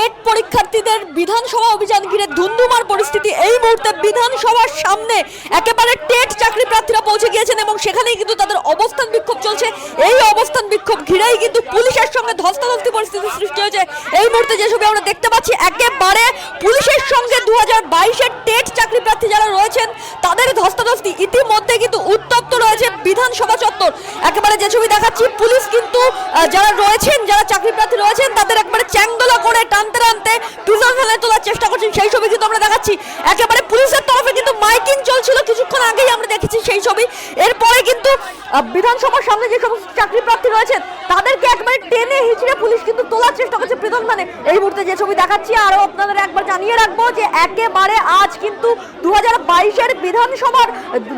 TET পরীক্ষার্থীদের বিধানসভা অভিযান ঘিরে ধুন্ধুমার পরিস্থিতি। এই মুহূর্তে বিধানসভার সামনে একেবারে টেট চাকরি প্রার্থীরা পৌঁছে গিয়েছেন এবং সেখানেই কিন্তু তাদের অবস্থান বিক্ষোভ চলছে। এই অবস্থান বিক্ষোভ ঘিরেই কিন্তু পুলিশের সঙ্গে ধস্তাধস্তি পরিস্থিতি সৃষ্টি হয়েছে। এই মুহূর্তে যে ছবি আমরা দেখতে পাচ্ছি, একেবারে পুলিশের সঙ্গে দু হাজার বাইশের তাদের ইতিমধ্যে কিন্তু উত্তপ্ত রয়েছে বিধানসভা চত্বর। একেবারে যে ছবি দেখাচ্ছি, পুলিশ কিন্তু যারা রয়েছেন, যারা চাকরি প্রার্থী রয়েছেন, তাদের একবারে চ্যাংদোলা করে টানতে টানতে প্রিজন ভ্যানে তোলার চেষ্টা করছেন। সেই ছবি কিন্তু আমরা দেখাচ্ছি। একেবারে পুলিশের তরফে কিন্তু মাইকিং চলছিল, কিছুক্ষণ আগেই আমরা দেখেছি সেই ছবি। এরপরে কিন্তু বিধানসভার সামনে যে সমস্ত চাকরি প্রার্থী রয়েছেন, তাদেরকে একবারে টেনে হিচড়ে পুলিশ কিন্তু তোলার চেষ্টা প্রিজন ভ্যানে এই মুহূর্তে যে ছবি দেখাচ্ছি, আরও আপনাদের একবার জানিয়ে রাখব যে একেবারে আজ কিন্তু দু হাজার বাইশের বিধানসভার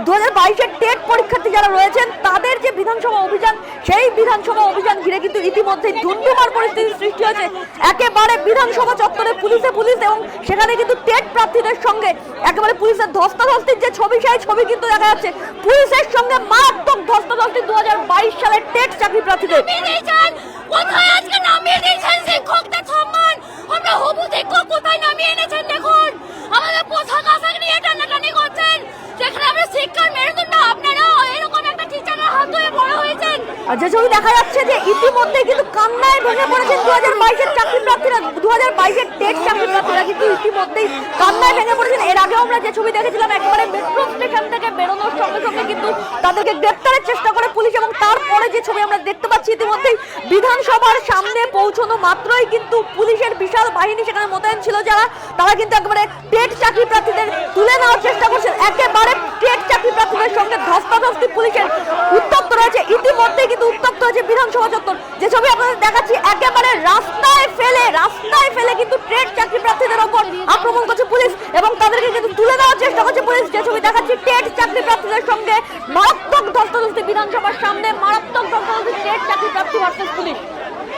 দু হাজার বাইশের টেট পরীক্ষার্থী যারা রয়েছেন, তাদের যে বিধানসভা অভিযান, সেই বিধানসভা অভিযান ঘিরে কিন্তু ইতিমধ্যে ধুন্ধুমার পরিস্থিতি সৃষ্টি হয়েছে। একেবারে বিধানসভা চত্বরে পুলিশে পুলিশ এবং সেখানে কিন্তু টেট প্রার্থীদের সঙ্গে একেবারে পুলিশের ধস্তাধস্তির যে ছবি, সেই ছবি কিন্তু দেখা যাচ্ছে। পুলিশের সঙ্গে মারাত্মক ধস্তাধস্তি দু হাজার বাইশ সালের টেট চাকরি প্রার্থীদের। আমরা হবু শিক্ষক কোথায় নামিয়ে এনেছেন দেখুন। আমাদের পোশাক আশাক নিয়ে টানাটানি করছেন। যেখানে আমরা শিক্ষার মেরুদণ্ড আপনারা, এরকম একটা টিচারের হাত ধরে বড় হয়েছেন। আচ্ছা ছবি দেখা যাচ্ছে যে ইতিমধ্যে কিন্তু কান্নায় ভেঙে পড়েছেন দু হাজার বাইশের চাকরি প্রার্থীরা। দু হাজার বাইশের টেট চাকরি প্রার্থীরা কিন্তু ইতিমধ্যেই কান্নায় ভেঙে পড়েছেন। আগেও আমরা যে ছবি দেখেছিলাম, একবারে মেট্রো স্টেশন থেকে বেরোনোর সঙ্গে সঙ্গে কিন্তু তাদেরকে গ্রেপ্তারের চেষ্টা করে পুলিশ এবং তারপরে যে ছবি আমরা দেখতে পাচ্ছি, ইতিমধ্যেই বিধানসভার সামনে পৌঁছানো মাত্রই কিন্তু পুলিশের বিশাল বাহিনী সেখানে মোতায়েন ছিল যারা। তারা কিন্তু একেবারে টেট চাকরি প্রার্থীদের তুলে নেওয়ার চেষ্টা করছেন। একেবারে টেট চাকরি প্রার্থীদের সঙ্গে ধস্তাধস্তি পুলিশের উত্তপ্ত রয়েছে। ইতিমধ্যে কিন্তু উত্তপ্ত হয়েছে বিধানসভা চত্বর। যে ছবি আপনাদের দেখাচ্ছি, একেবারে রাস্তায় ফেলে রাস্তায় ফেলে কিন্তু ট্রেড চাকরি প্রার্থীদের ওপর আক্রমণ করছে। তাদেরকে কিন্তু তুলে দেওয়ার চেষ্টা করছে পুলিশ। যে ছবি দেখাচ্ছি, টেট চাকরি প্রার্থীদের সঙ্গে মারাত্মক ধস্তাধস্তি বিধানসভার সামনে। মারাত্মক ধস্তাধস্তি, টেট চাকরি প্রার্থী ভার্সেস পুলিশ।